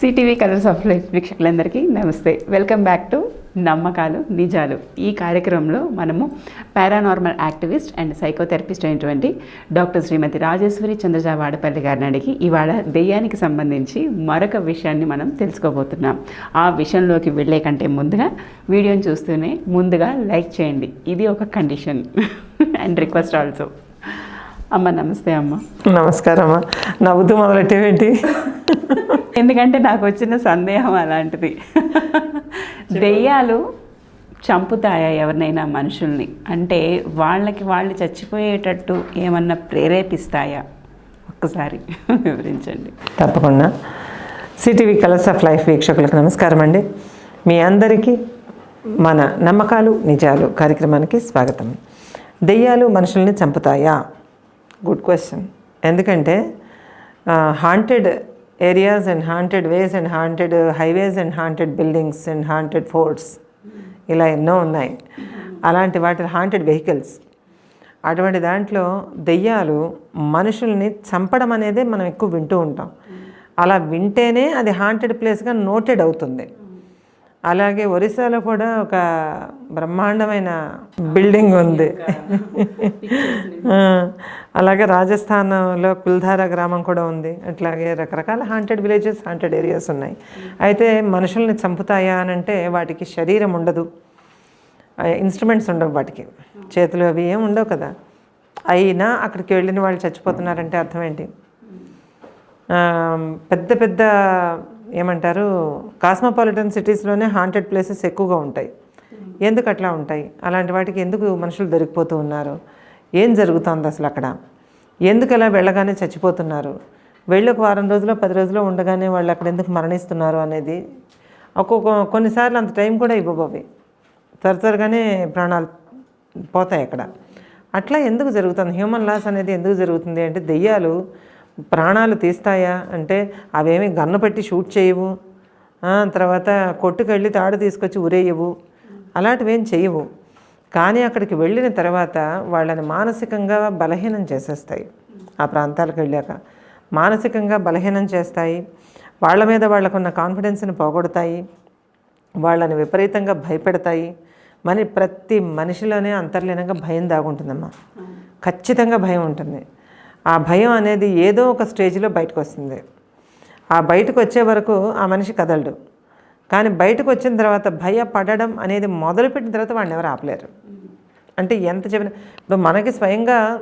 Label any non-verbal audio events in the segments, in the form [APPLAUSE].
CTV colours of life వీక్షకులందరికీ నమస్తే. Welcome back to నమ్మకాలు నిజాలు. ఈ కార్యక్రమంలో మనము పారానార్మల్ యాక్టివిస్ట్ అండ్ సైకోథెరపిస్ట్ అయినటువంటి డాక్టర్ శ్రీమతి రాజేశ్వరి చంద్రజా వాడపల్లి గారిని అడిగి ఇవాళ దెయ్యానికి సంబంధించి మరొక విషయాన్ని మనం తెలుసుకోబోతున్నాం. ఆ విషయంలోకి వెళ్ళే కంటే ముందుగా వీడియోని చూస్తూనే ముందుగా లైక్ చేయండి. ఇది ఒక కండిషన్ అండ్ రిక్వెస్ట్ ఆల్సో అమ్మ నమస్తే అమ్మ. నమస్కారం అమ్మ. నవ్వుతూ మొదలెట్టేవేంటి? ఎందుకంటే నాకు వచ్చిన సందేహం అలాంటిది. దెయ్యాలు చంపుతాయా ఎవరినైనా మనుషుల్ని? అంటే వాళ్ళకి వాళ్ళు చచ్చిపోయేటట్టు ఏమన్నా ప్రేరేపిస్తాయా? ఒక్కసారి వివరించండి. తప్పకుండా. సిటీవీ కలర్స్ ఆఫ్ లైఫ్ వీక్షకులకు నమస్కారం అండి. మీ అందరికీ మన నమ్మకాలు నిజాలు కార్యక్రమానికి స్వాగతం. దెయ్యాలు మనుషుల్ని చంపుతాయా? Good question. ఎందుకంటే haunted areas and haunted ways and haunted highways and haunted buildings and haunted forts ఇలా ఎన్నో ఉన్నాయి. అలాంటి వాటి హాంటెడ్ వెహికల్స్ అటువంటి దాంట్లో దెయ్యాలు మనుషుల్ని చంపడం అనేదే మనం ఎక్కువ వింటూ ఉంటాం. అలా వింటేనే అది హాంటెడ్ ప్లేస్గా నోటెడ్ అవుతుంది. అలాగే ఒరిస్సాలో కూడా ఒక బ్రహ్మాండమైన బిల్డింగ్ ఉంది. అలాగే రాజస్థాన్లో కుల్ధారా గ్రామం కూడా ఉంది. అట్లాగే రకరకాల హాంటెడ్ విలేజెస్ హాంటెడ్ ఏరియాస్ ఉన్నాయి. అయితే మనుషుల్ని చంపుతాయా అని అంటే వాటికి శరీరం ఉండదు. ఇన్స్ట్రుమెంట్స్ ఉండవు వాటికి. చేతులు అవి ఏం ఉండవు కదా. అయినా అక్కడికి వెళ్ళిన వాళ్ళు చచ్చిపోతున్నారంటే అర్థం ఏంటి? పెద్ద పెద్ద ఏమంటారు కాస్మోపాలిటన్ సిటీస్లోనే హాంటెడ్ ప్లేసెస్ ఎక్కువగా ఉంటాయి. ఎందుకు అట్లా ఉంటాయి? అలాంటి వాటికి ఎందుకు మనుషులు దొరికిపోతూ ఉన్నారు? ఏం జరుగుతోంది అసలు అక్కడ? ఎందుకు అలా వెళ్ళగానే చచ్చిపోతున్నారు? వెళ్ళి ఒక వారం రోజుల్లో పది రోజుల్లో ఉండగానే వాళ్ళు అక్కడ ఎందుకు మరణిస్తున్నారు అనేది ఒక్కొక్క కొన్నిసార్లు అంత టైం కూడా ఇవ్వబోవి త్వర త్వరగానే ప్రాణాలు పోతాయి అక్కడ. అట్లా ఎందుకు జరుగుతుంది? హ్యూమన్ లాస్ అనేది ఎందుకు జరుగుతుంది? అంటే దెయ్యాలు ప్రాణాలు తీస్తాయా? అంటే అవేమి గన్ను పెట్టి షూట్ చేయవు. తర్వాత కొట్టుకెళ్ళి తాడు తీసుకొచ్చి ఉరేయవు అలాంటివి ఏం చేయవు. కానీ అక్కడికి వెళ్ళిన తర్వాత వాళ్ళని మానసికంగా బలహీనం చేసేస్తాయి. ఆ ప్రాంతాలకు వెళ్ళాక మానసికంగా బలహీనం చేస్తాయి. వాళ్ళ మీద వాళ్ళకున్న కాన్ఫిడెన్స్ని పోగొడతాయి. వాళ్ళని విపరీతంగా భయపెడతాయి. మరి ప్రతి మనిషిలోనే అంతర్లీనంగా భయం దాగుంటుందమ్మా. ఖచ్చితంగా భయం ఉంటుంది. ఆ భయం అనేది ఏదో ఒక స్టేజ్లో బయటకు వస్తుంది ఆ బయటకు వచ్చే వరకు ఆ మనిషి కదలడు. కానీ బయటకు వచ్చిన తర్వాత భయపడడం అనేది మొదలుపెట్టిన తర్వాత వాడిని ఎవరు ఆపలేరు. అంటే ఎంత చెప్పిన ఇప్పుడు మనకి స్వయంగా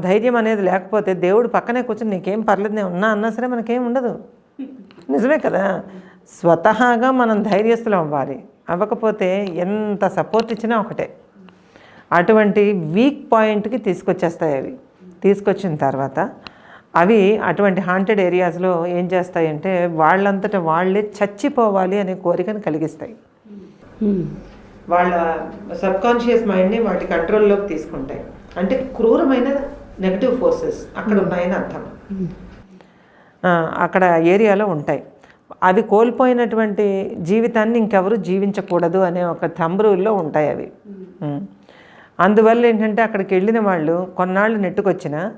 ధైర్యం అనేది లేకపోతే దేవుడు పక్కనే కూర్చొని నీకేం పర్లేదు నేను ఉన్నా అన్నా సరే మనకేం ఉండదు. నిజమే కదా? స్వతహాగా మనం ధైర్యస్తులం అవ్వాలి. అవ్వకపోతే ఎంత సపోర్ట్ ఇచ్చినా ఒకటే. అటువంటి వీక్ పాయింట్కి తీసుకొచ్చేస్తాయి అవి. తీసుకొచ్చిన తర్వాత అవి అటువంటి హాంటెడ్ ఏరియాస్లో ఏం చేస్తాయంటే వాళ్ళంతట వాళ్ళే చచ్చిపోవాలి అనే కోరికను కలిగిస్తాయి. వాళ్ళ సబ్కాన్షియస్ మైండ్ని వాటి కంట్రోల్లోకి తీసుకుంటాయి. అంటే క్రూరమైన నెగటివ్ ఫోర్సెస్ అక్కడ ఉన్నాయని అర్థం. అక్కడ ఏరియాలో ఉంటాయి. అవి కోల్పోయినటువంటి జీవితాన్ని ఇంకెవరు జీవించకూడదు అనే ఒక తంబ్రూల్లో ఉంటాయి అవి. అందువల్ల ఏంటంటే అక్కడికి వెళ్ళిన వాళ్ళు కొన్నాళ్ళు నెట్టుకొచ్చిన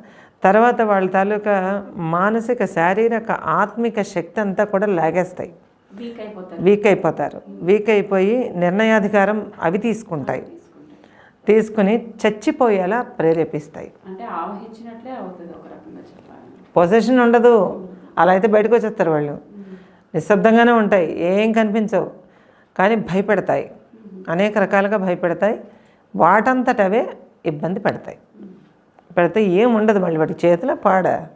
తర్వాత వాళ్ళ తాలూకా మానసిక శారీరక ఆత్మిక శక్తి అంతా కూడా లాగేస్తాయి. వీక్ అయిపోతారు. వీక్ అయిపోయి నిర్ణయాధికారం అవి తీసుకుంటాయి. తీసుకుని చచ్చిపోయేలా ప్రేరేపిస్తాయి. పొజిషన్ ఉండదు. అలా అయితే బయటకు వచ్చేస్తారు వాళ్ళు. నిశ్శబ్దంగానే ఉంటాయి. ఏం కనిపించవు. కానీ భయపెడతాయి. అనేక రకాలుగా భయపెడతాయి. వాటంతట అవే ఇబ్బంది పెడతాయి. పెడితే ఏముండదు మళ్ళీ వాటి చేతిలో పాడ.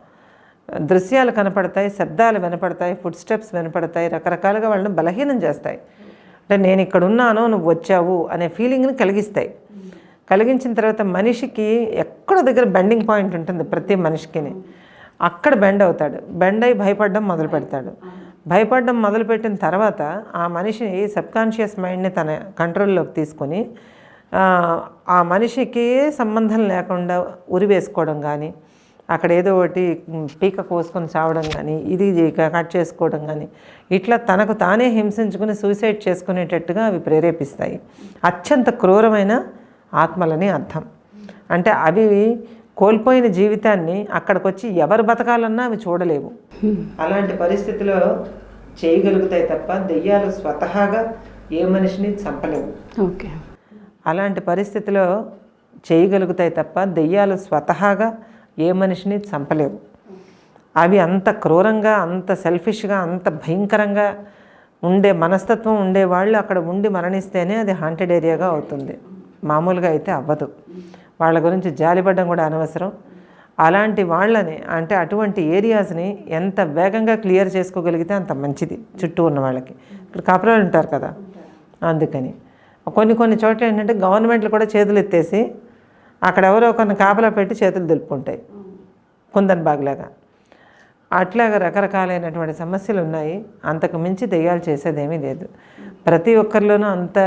దృశ్యాలు కనపడతాయి శబ్దాలు వినపడతాయి ఫుడ్ స్టెప్స్ వినపడతాయి రకరకాలుగా వాళ్ళని బలహీనం చేస్తాయి. అంటే నేను ఇక్కడ ఉన్నాను నువ్వు వచ్చావు అనే ఫీలింగ్ని కలిగిస్తాయి. కలిగించిన తర్వాత మనిషికి ఎక్కడ దగ్గర బెండింగ్ పాయింట్ ఉంటుంది ప్రతి మనిషికిని? అక్కడ బెండ్ అవుతాడు. బెండ్ అయి భయపడడం మొదలు పెడతాడు. భయపడడం మొదలుపెట్టిన తర్వాత ఆ మనిషి సబ్కాన్షియస్ మైండ్ని తన కంట్రోల్లోకి తీసుకొని ఆ, మనిషికి సంబంధం లేకుండా ఉరి వేసుకోవడం కానీ అక్కడ ఏదో ఒకటి పీక కోసుకొని చావడం కానీ ఇది కట్ చేసుకోవడం కానీ ఇట్లా తనకు తానే హింసించుకుని సూసైడ్ చేసుకునేటట్టుగా అవి ప్రేరేపిస్తాయి. అత్యంత క్రూరమైన ఆత్మలని అర్థం. అంటే అవి కోల్పోయిన జీవితాన్ని అక్కడికి వచ్చి ఎవరు బతకాలన్నా అవి చూడలేవు. అలాంటి పరిస్థితిలో చేయగలుగుతాయి తప్ప దెయ్యాలు స్వతహాగా ఏ మనిషిని చంపలేవు. ఓకే. అలాంటి పరిస్థితిలో చేయగలుగుతాయి తప్ప దెయ్యాలు స్వతహాగా ఏ మనిషిని చంపలేవు. అవి అంత క్రూరంగా అంత సెల్ఫిష్గా అంత భయంకరంగా ఉండే మనస్తత్వం ఉండే వాళ్ళు అక్కడ ఉండి మరణిస్తేనే అది హాంటెడ్ ఏరియాగా అవుతుంది. మామూలుగా అయితే అవ్వదు. వాళ్ళ గురించి జాలిపడడం కూడా అనవసరం. అలాంటి వాళ్ళని అంటే అటువంటి ఏరియాస్ని ఎంత వేగంగా క్లియర్ చేసుకోగలిగితే అంత మంచిది చుట్టూ ఉన్న వాళ్ళకి. ఇక్కడ కాపురాలు ఉంటారు కదా? అందుకని. కొన్ని కొన్ని చోట్ల ఏంటంటే గవర్నమెంట్లు కూడా చేతులు ఎత్తేసి అక్కడ ఎవరో కొన్ని కాపలా పెట్టి చేతులు దులుపుకుంటాయి. కుందన్ బాగ్లాగా అట్లాగా రకరకాలైనటువంటి సమస్యలు ఉన్నాయి. అంతకు మించి దెయ్యాలు చేసేదేమీ లేదు. ప్రతి ఒక్కరిలోనూ అంత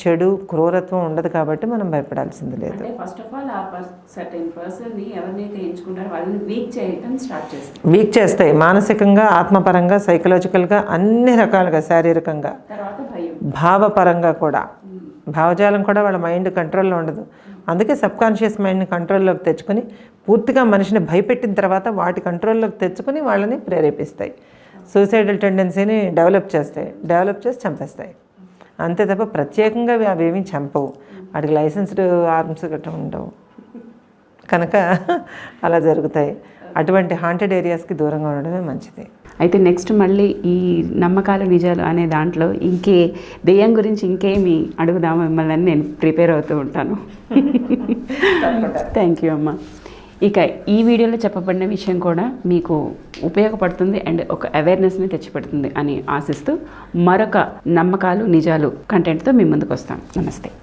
చెడు క్రూరత్వం ఉండదు కాబట్టి మనం భయపడాల్సింది లేదు. ఫస్ట్ ఆఫ్ ఆల్ ఆ సర్టెన్ పర్సన్ని ఎవరినైతే ఎంచుకుంటారో వాళ్ళని వీక్ స్టార్ట్ చేస్తాయి. మానసికంగా ఆత్మపరంగా సైకలాజికల్గా అన్ని రకాలుగా శారీరకంగా తర్వాత భయం. భావపరంగా కూడా. భావజాలం కూడా వాళ్ళ మైండ్ కంట్రోల్లో ఉండదు. అందుకే సబ్కాన్షియస్ మైండ్ని కంట్రోల్లోకి తెచ్చుకొని పూర్తిగా మనిషిని భయపెట్టిన తర్వాత వాటి కంట్రోల్లోకి తెచ్చుకొని వాళ్ళని ప్రేరేపిస్తాయి. సూసైడల్ టెండెన్సీని డెవలప్ చేస్తాయి. డెవలప్ చేసి చంపేస్తాయి. అంతే తప్ప ప్రత్యేకంగా అవి అవేమీ చంపవు. వాటికి లైసెన్స్డ్ ఆర్మ్స్ గట్రా ఉండవు. కనుక అలా జరుగుతాయి. అటువంటి హాంటెడ్ ఏరియాస్కి దూరంగా ఉండడమే మంచిది. అయితే నెక్స్ట్ మళ్ళీ ఈ నమ్మకాలు నిజాలు అనే దాంట్లో ఇంకే దెయ్యం గురించి ఇంకేమి అడుగుదాం మిమ్మల్ని అని నేను ప్రిపేర్ అవుతూ ఉంటాను. థ్యాంక్ యూ [LAUGHS] అమ్మ. ఇక ఈ వీడియోలో చెప్పబడిన విషయం కూడా మీకు ఉపయోగపడుతుంది అండ్ ఒక అవేర్నెస్ని తెచ్చిపెడుతుంది అని ఆశిస్తూ మరొక నమ్మకాలు నిజాలు కంటెంట్తో మీ ముందుకు వస్తాం. నమస్తే.